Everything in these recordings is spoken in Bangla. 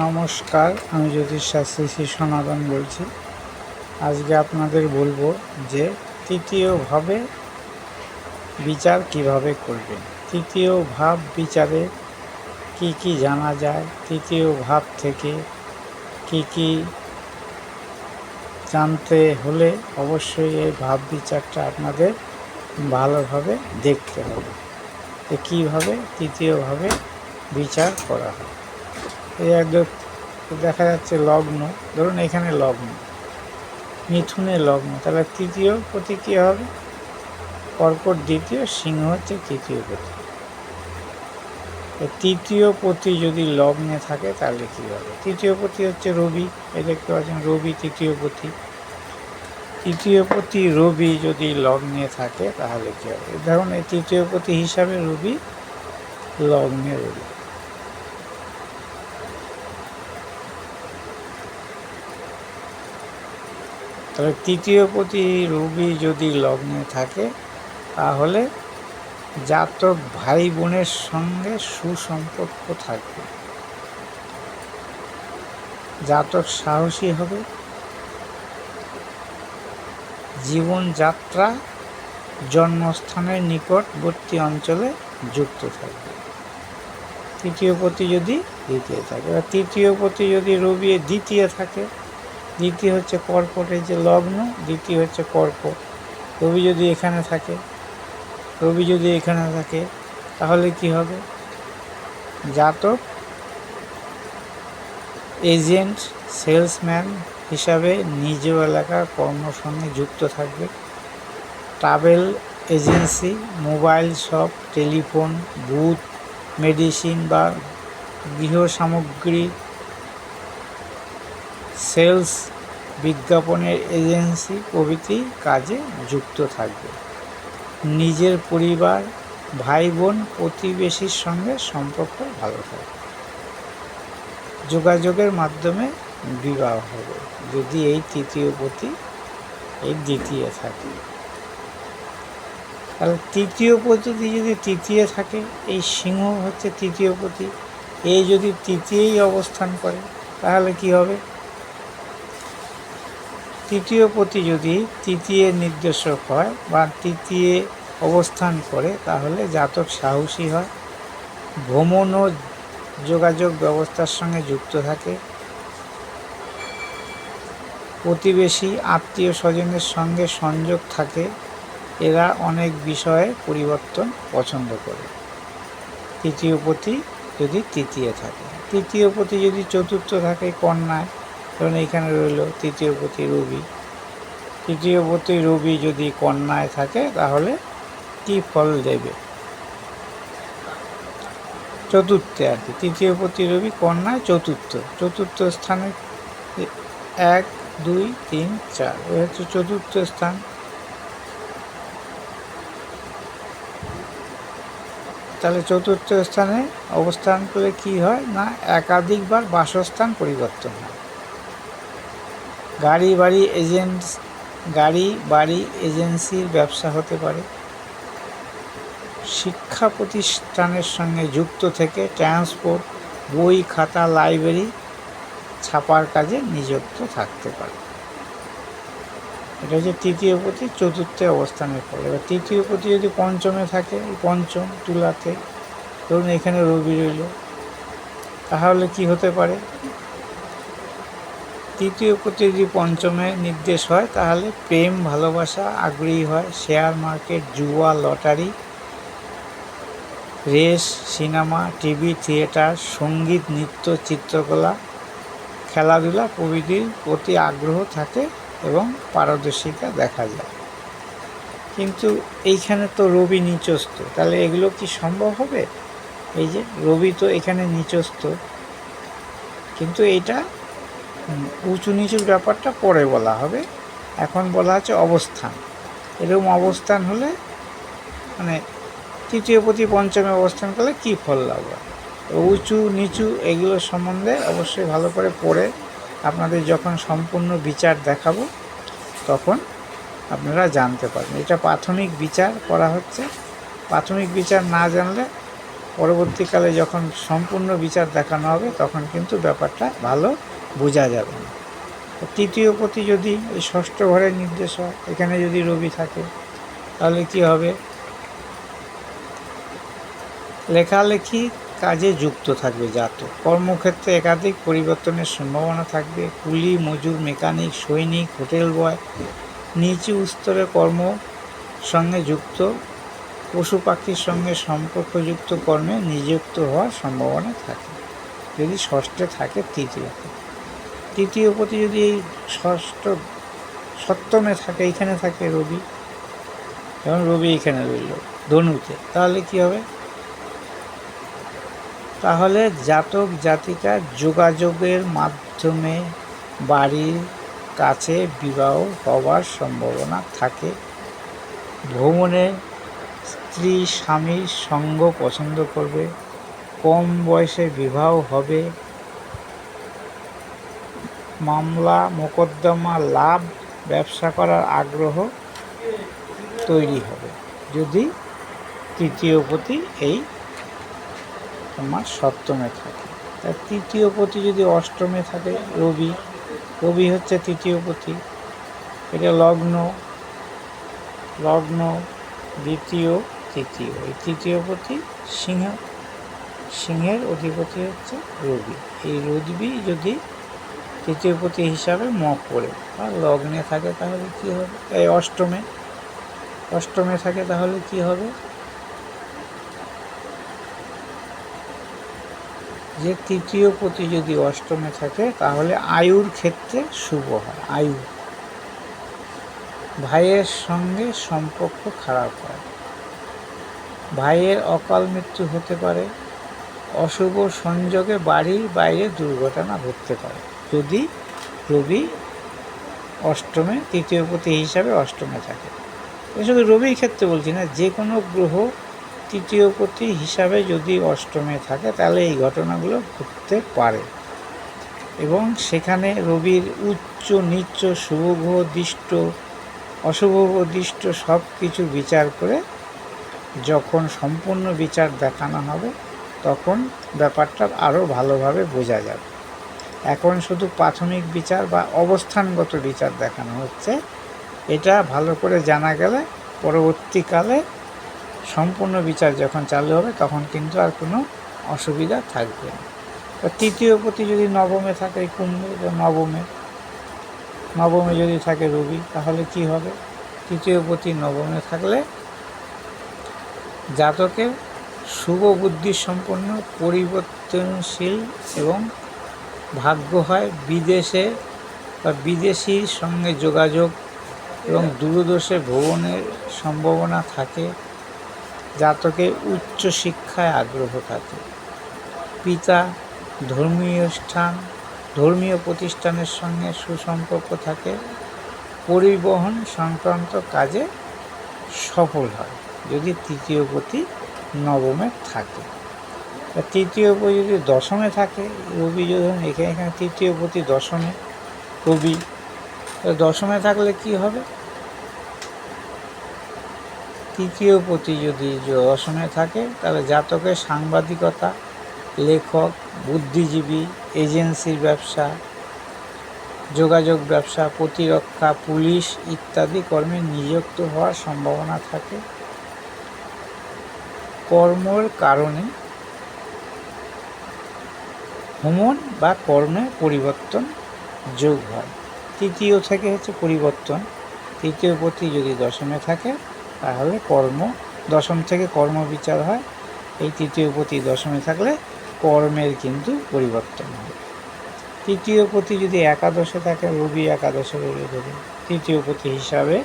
নমস্কার, আমি জ্যোতিষ শাস্ত্রী শ্রী সনাতন বলছি। আজকে আপনাদের বলব যে তৃতীয়ভাবে বিচার কীভাবে করবেন? তৃতীয় ভাব বিচারে কি কি জানা যায়? তৃতীয় ভাব থেকে কি কি জানতে হলে অবশ্যই এই ভাব বিচারটা আপনাদের ভালোভাবে দেখতে হবে। যে কীভাবে তৃতীয়ভাবে বিচার করা হয়? এই একদম দেখা যাচ্ছে লগ্ন। ধরুন এখানে লগ্ন। মিথুনে লগ্ন। তাহলে তৃতীয় পতি কী হবে? কর্কট দ্বিতীয়, সিংহ হচ্ছে তৃতীয় পতি। তো তৃতীয় পতি যদি লগ্নে থাকে, তাহলে কী হবে? তৃতীয় পতি হচ্ছে রবি। এই দেখতে পাচ্ছেন, রবি তৃতীয় পতি। তৃতীয় পতি রবি যদি লগ্নে থাকে, তাহলে কী হবে? ধরুন এই তৃতীয় পতি হিসাবে রবি লগ্নে রবি। তবে তৃতীয় প্রতি রবি যদি লগ্নে থাকে, তাহলে জাতক ভাই বোনের সঙ্গে সুসম্পর্ক থাকবে। জাতক সাহসী হবে। জীবনযাত্রা জন্মস্থানের নিকটবর্তী অঞ্চলে যুক্ত থাকবে। তৃতীয় পতি যদি দ্বিতীয় থাকে তৃতীয় পতি যদি রবি দ্বিতীয় থাকে দ্বিতীয় হচ্ছে কর্কটের যে লগ্ন, দ্বিতীয় হচ্ছে কর্কট। রবি যদি এখানে থাকে, রবি যদি এখানে থাকে, তাহলে কি হবে? জাতক, এজেন্ট, সেলসম্যান হিসাবে নিজ এলাকার কর্মর সঙ্গে যুক্ত থাকবে। Travel agency, mobile shop, telephone, booth, medicine বা গৃহ সামগ্রী সেলস বিজ্ঞাপনের এজেন্সি প্রভৃতি কাজে যুক্ত থাকবে। নিজের পরিবার ভাই বোন প্রতিবেশীর সঙ্গে সম্পর্ক ভালো থাকবে যোগাযোগের মাধ্যমে বিবাহ হবে, যদি এই তৃতীয় পতি এই দ্বিতীয় থাকে। তাহলে তৃতীয় পদ্ধতি যদি তৃতীয় থাকে, এই সিংহ হচ্ছে তৃতীয় পতি। এই যদি তৃতীয়ই অবস্থান করে, তাহলে কি হবে? তৃতীয় পতি যদি তৃতীয় নির্দেশক হয় বা তৃতীয় অবস্থান করে, তাহলে জাতক সাহসী হয়। ভ্রমণ ও যোগাযোগ ব্যবস্থার সঙ্গে যুক্ত থাকে। প্রতিবেশী, আত্মীয় স্বজনের সঙ্গে সংযোগ থাকে। এরা অনেক বিষয়ে পরিবর্তন পছন্দ করে। তৃতীয় পতি যদি তৃতীয় থাকে। তৃতীয় পতি যদি চতুর্থ থাকে কন্যায় ধরুন এখানে রইল তৃতীয় পতি রবি। তৃতীয় পতি রবি যদি কন্যায় থাকে, তাহলে কি ফল দেবে? চতুর্থে আর কি, তৃতীয় পতি রবি কন্যায় চতুর্থ। চতুর্থ স্থানে এক, দুই, তিন, চার, এ হচ্ছে চতুর্থ স্থান। তাহলে চতুর্থ স্থানে অবস্থান করলে কি হয় না, একাধিকবার বাসস্থান পরিবর্তন হয়। গাড়ি বাড়ি এজেন্ট গাড়ি বাড়ি এজেন্সির ব্যবসা হতে পারে। শিক্ষা প্রতিষ্ঠানের সঙ্গে যুক্ত থেকে ট্রান্সপোর্ট, বই, খাতা, লাইব্রেরি ছাপার কাজে নিযুক্ত থাকতে পারে। এটা হচ্ছে তৃতীয় পতি চতুর্থে অবস্থানের ফলে। এবার তৃতীয় পতি যদি পঞ্চমে থাকে পঞ্চম তুলাতে, ধরুন এখানে রবি রইল, তাহলে কি হতে পারে? তৃতীয় পতি যদি পঞ্চমে নির্দেশ হয়, তাহলে প্রেম, ভালোবাসা, আগ্রহী হয়, শেয়ার মার্কেট, জুয়া, lottery, race, cinema, TV, theatre, সংগীত, নৃত্য, চিত্রকলা, খেলাধুলা প্রভৃতির প্রতি আগ্রহ থাকে এবং পারদর্শিতা দেখা যায়। কিন্তু এইখানে তো রবি নিচস্ত তাহলে এগুলো কি সম্ভব হবে? এই যে রবি তো এখানে নিচস্ত কিন্তু এটা উঁচু নিচুর ব্যাপারটা পরে বলা হবে। এখন বলা হচ্ছে অবস্থান। এরকম অবস্থান হলে মানে তৃতীয় প্রতি পঞ্চমে অবস্থান করলে কী ফল হয়? উঁচু, নিচু এগুলো সম্বন্ধে অবশ্যই ভালো করে পড়ে আপনাদের যখন সম্পূর্ণ বিচার দেখাবো, তখন আপনারা জানতে পারবেন। এটা প্রাথমিক বিচার করা হচ্ছে। প্রাথমিক বিচার না জানলে পরবর্তীকালে যখন সম্পূর্ণ বিচার দেখানো হবে, তখন কিন্তু ব্যাপারটা ভালো বোঝা যাবে না। তৃতীয় পতি যদি এই ষষ্ঠ ঘরের নির্দেশ হয়, এখানে যদি রবি থাকে, তাহলে কি হবে? লেখালেখি কাজে যুক্ত থাকবে জাতক। কর্মক্ষেত্রে একাধিক পরিবর্তনের সম্ভাবনা থাকবে। কুলি, মজুর, মেকানিক, সৈনিক, হোটেল বয়, নিচু স্তরে কর্ম সঙ্গে যুক্ত, পশু পাখির সঙ্গে সম্পর্কযুক্ত কর্মে নিযুক্ত হওয়ার সম্ভাবনা থাকে। যদি ষষ্ঠে থাকে তৃতীয় তৃতীয় পতি যদি এই ষষ্ঠ, সপ্তমে থাকে, এইখানে থাকে রবি। যেমন রবি এখানে রইল, ধনুতে। তাহলে কি হবে? তাহলে জাতক জাতিকা যোগাযোগের মাধ্যমে বাড়ির কাছে বিবাহ হওয়ার সম্ভাবনা থাকে। ভ্রমণে স্ত্রী, স্বামীর সঙ্গ পছন্দ করবে, কম বয়সে বিবাহ হবে মামলা, মোকদ্দমা, লাভ, ব্যবসা করার আগ্রহ তৈরি হবে। যদি তৃতীয় পতি এই তোমার সপ্তমে থাকে। তার তৃতীয় পতি যদি অষ্টমে থাকে, রবি। রবি হচ্ছে তৃতীয় পতি। এটা লগ্ন লগ্ন দ্বিতীয়, তৃতীয়। এই তৃতীয় পতি সিংহ, সিংহের অধিপতি হচ্ছে রবি। এই রবি যদি তৃতীয় পতি হিসাবে মক পড়ে। বা লগ্নে থাকে তাহলে কি হবে? এই অষ্টমে। অষ্টমে থাকে তাহলে কি হবে? যে তৃতীয় পতি যদি অষ্টমে থাকে, তাহলে আয়ুর ক্ষেত্রে শুভ হয়, আয়ু। ভাইয়ের সঙ্গে সম্পর্ক খারাপ হয়। ভাইয়ের অকাল মৃত্যু হতে পারে, অশুভ সংযোগে বাড়ির বাইরে দুর্ঘটনা ঘটতে পারে। যদি রবি, অষ্টমে, তৃতীয় পতি হিসাবে অষ্টমে থাকে। শুধু রবির ক্ষেত্রে বলছি না, যে কোনো গ্রহ তৃতীয় পতি হিসাবে যদি অষ্টমে থাকে, তাহলে এই ঘটনাগুলো ঘটতে পারে। এবং সেখানে রবির উচ্চ, নিচ্চ, শুভ দৃষ্ট, অশুভ দৃষ্ট সব কিছু বিচার করে যখন সম্পূর্ণ বিচার দেখানো হবে, তখন ব্যাপারটা আরও ভালোভাবে বোঝা যাবে। এখন শুধু প্রাথমিক বিচার বা অবস্থানগত বিচার দেখানো হচ্ছে। এটা ভালো করে জানা গেলে পরবর্তীকালে সম্পূর্ণ বিচার যখন চালু হবে তখন কিন্তু আর কোনো অসুবিধা থাকবে না। তৃতীয় পতি যদি নবমে থাকে কুম্ভে নবমে। নবমে যদি থাকে রবি, তাহলে কি হবে? তৃতীয় পতি নবমে থাকলে জাতকের শুভ বুদ্ধি সম্পন্ন, পরিবর্তনশীল এবং ভাগ্য হয় বিদেশে বা বিদেশির সঙ্গে যোগাযোগ এবং দূরদর্শে ভ্রমণের সম্ভাবনা থাকে, জাতকে উচ্চ শিক্ষায় আগ্রহ থাকে। পিতা ধর্মীয় স্থান, ধর্মীয় প্রতিষ্ঠানের সঙ্গে সুসম্পর্ক থাকে, পরিবহন সংক্রান্ত কাজে সফল হয়, যদি তৃতীয় পতি নবমে থাকে। তৃতীয় যদি দশমে থাকে, রবি যদি এখানে এখানে তৃতীয় প্রতি দশমে, রবি। দশমে থাকলে কি হবে? তৃতীয় প্রতি যদি দশমে থাকে, তাহলে জাতকের সাংবাদিকতা, লেখক, বুদ্ধিজীবী, এজেন্সির ব্যবসা, যোগাযোগ ব্যবসা, প্রতিরক্ষা, পুলিশ ইত্যাদি কর্মে নিযুক্ত হওয়ার সম্ভাবনা থাকে। কর্মর কারণে ভ্রমণ বা কর্মে পরিবর্তন যোগ হয়। তৃতীয় থেকে হচ্ছে পরিবর্তন। তৃতীয় প্রতি যদি দশমে থাকে, তাহলে কর্ম। দশম থেকে কর্ম বিচার হয়। এই তৃতীয় প্রতি দশমে থাকলে কর্মের কিন্তু পরিবর্তন হয়। তৃতীয় প্রতি যদি একাদশে থাকে, রবি একাদশে রবি ধরুন। তৃতীয় প্রতি হিসাবে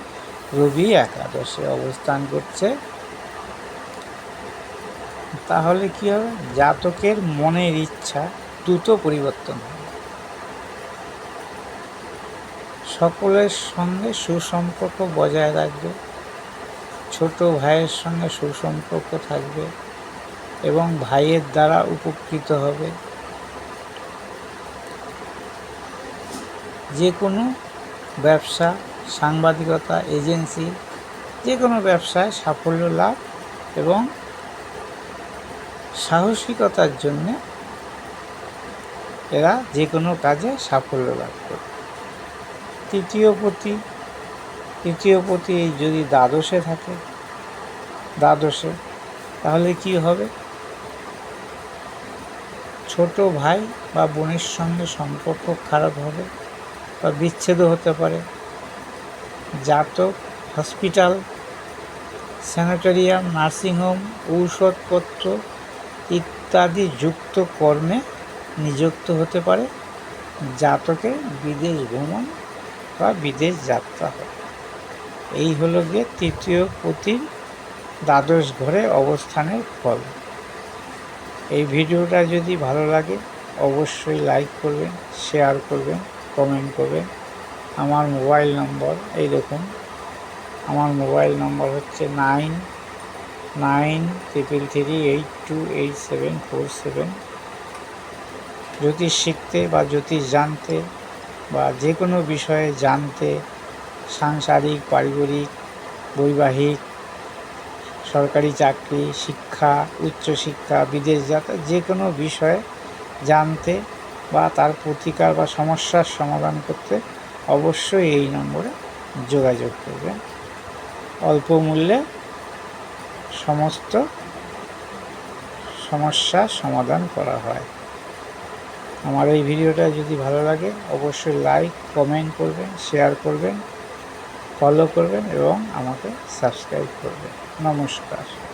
রবি একাদশে অবস্থান করছে। তাহলে কি হবে? জাতকের মনের ইচ্ছা দ্রুত পরিবর্তন হবে সকলের সঙ্গে সুসম্পর্ক বজায় রাখবে, ছোট ভাইয়ের সঙ্গে সুসম্পর্ক থাকবে এবং ভাইয়ের দ্বারা উপকৃত হবে। যে কোনো ব্যবসা, সাংবাদিকতা, এজেন্সি যে কোনো ব্যবসায় সাফল্য লাভ এবং সাহসিকতার জন্যে এরা যে কোনো কাজে সাফল্য লাভ করে। তৃতীয় পতি তৃতীয় পতি যদি দ্বাদশে থাকে, দ্বাদশে, তাহলে কি হবে? ছোট ভাই বা বোনের সঙ্গে সম্পর্ক খারাপ হবে বা বিচ্ছেদও হতে পারে। জাতক, হসপিটাল, স্যানিটোরিয়াম, নার্সিংহোম, ঔষধপত্র ইত্যাদি যুক্ত কর্মে নিযুক্ত হতে পারে, জাতকে বিদেশ ভ্রমণ বা বিদেশ যাত্রা হয় এই হলো গিয়ে তৃতীয় পতির দ্বাদশ ঘরে অবস্থানের ফল। এই ভিডিওটা যদি ভালো লাগে, অবশ্যই লাইক করবেন শেয়ার করবেন কমেন্ট করবেন। আমার মোবাইল নম্বর এই দেখুন। আমার মোবাইল নম্বর হচ্ছে nine nine triple three eight two eight seven four seven জ্যোতিষ শিখতে বা জ্যোতিষ জানতে বা যে কোনো বিষয়ে জানতে সাংসারিক, পারিবারিক, বৈবাহিক, সরকারি চাকরি, শিক্ষা উচ্চশিক্ষা বিদেশ যাত্রা যে কোনো বিষয়ে জানতে বা তার প্রতিকার বা সমস্যার সমাধান করতে অবশ্যই এই নম্বরে যোগাযোগ করবেন। অল্প মূল্যে সমস্ত সমস্যার সমাধান করা হয়। আমার এই ভিডিওটা যদি ভালো লাগে, অবশ্যই লাইক কমেন্ট করবেন শেয়ার করবেন ফলো করবেন এবং আমাকে সাবস্ক্রাইব করবেন। নমস্কার।